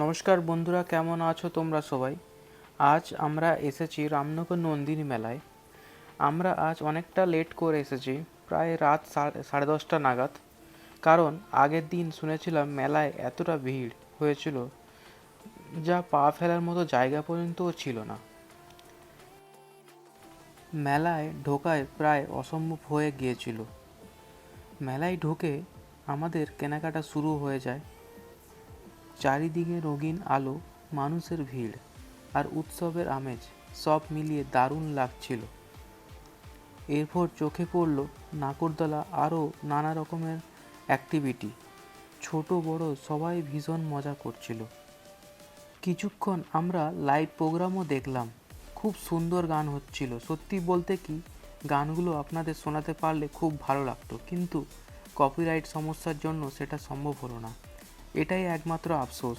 নমস্কার বন্ধুরা, কেমন আছো তোমরা সবাই? আজ আমরা এসেছি রামনগর নন্দিনী মেলায়। আমরা আজ অনেকটা লেট করে এসেছি, প্রায় রাত সাড়ে দশটা নাগাদ। কারণ আগের দিন শুনেছিলাম মেলায় এতটা ভিড় হয়েছিল, যা পা ফেলার মতো জায়গা পর্যন্তও ছিল না। মেলায় ঢোকায় প্রায় অসম্ভব হয়ে গিয়েছিল। মেলায় ঢুকে আমাদের কেনাকাটা শুরু হয়ে যায়। চারিদিকে রঙিন আলো, মানুষের ভিড় আর উৎসবের আমেজ সব মিলিয়ে দারুণ লাগছিল। এরপর চোখে পড়ল নাকরদোলা আরও নানা রকমের অ্যাক্টিভিটি ছোট, বড় সবাই ভীষণ মজা করছিল। কিছুক্ষণ আমরা লাইভ প্রোগ্রামও দেখলাম। খুব সুন্দর গান হচ্ছিল। সত্যি বলতে কি, গানগুলো আপনাদের শোনাতে পারলে খুব ভালো লাগতো। কিন্তু কপিরাইট সমস্যার জন্য সেটা সম্ভব হলো না। এটাই একমাত্র আফসোস।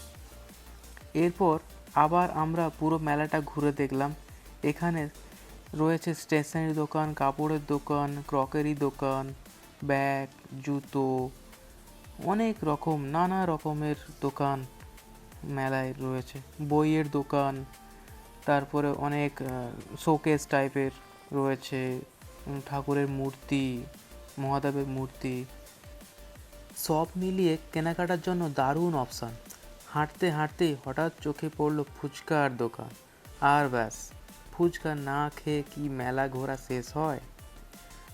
এরপর আবার আমরা পুরো মেলাটা ঘুরে দেখলাম। এখানে রয়েছে স্টেশনারি দোকান, কাপড়ের দোকান ক্রকারি দোকান ব্যাগ জুতো, অনেক রকম, নানা রকমের দোকান মেলায় রয়েছে। বইয়ের দোকান, তারপরে অনেক শোকেস টাইপের রয়েছে। ঠাকুরের মূর্তি, মহাদেবের মূর্তি সব মিলিয়ে কেনাকাটার জন্য দারুণ অপশান। হাঁটতে হাঁটতেই হঠাৎ চোখে পড়ল ফুচকার দোকান। আর ব্যাস, ফুচকা না খেয়ে কি মেলা ঘোরা শেষ হয়?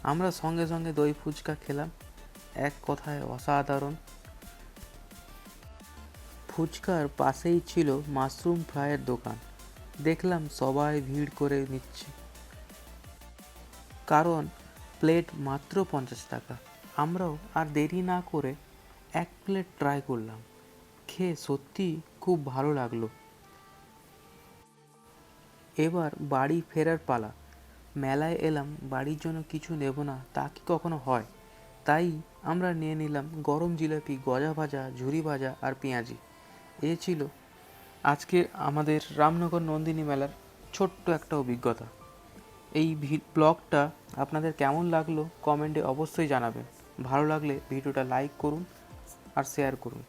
আমরা সঙ্গে সঙ্গে দই ফুচকা খেলাম। এক কথায় অসাধারণ। ফুচকার পাশেই ছিল মাশরুম ফ্রাইয়ের দোকান। দেখলাম সবাই ভিড় করে নিচ্ছে। কারণ প্লেট মাত্র পঞ্চাশ টাকা। আমরাও আর দেরি না করে এক প্লেট ট্রাই করলাম। খেয়ে সত্যি খুব ভালো লাগল। এবার বাড়ি ফেরার পালা। মেলায় এলাম, বাড়ির জন্য কিছু নেব না, তা কি কখনো হয়? তাই আমরা নিয়ে নিলাম গরম জিলাপি, গজা ভাজা, ঝুরি ভাজা আর পেঁয়াজি। এ ছিল আজকে আমাদের রামনগর নন্দিনী মেলার ছোট্ট একটা অভিজ্ঞতা। এই ব্লগটা আপনাদের কেমন লাগল কমেন্টে অবশ্যই জানাবেন। ভালো লাগলে ভিডিওটা লাইক করুন আর শেয়ার করুন।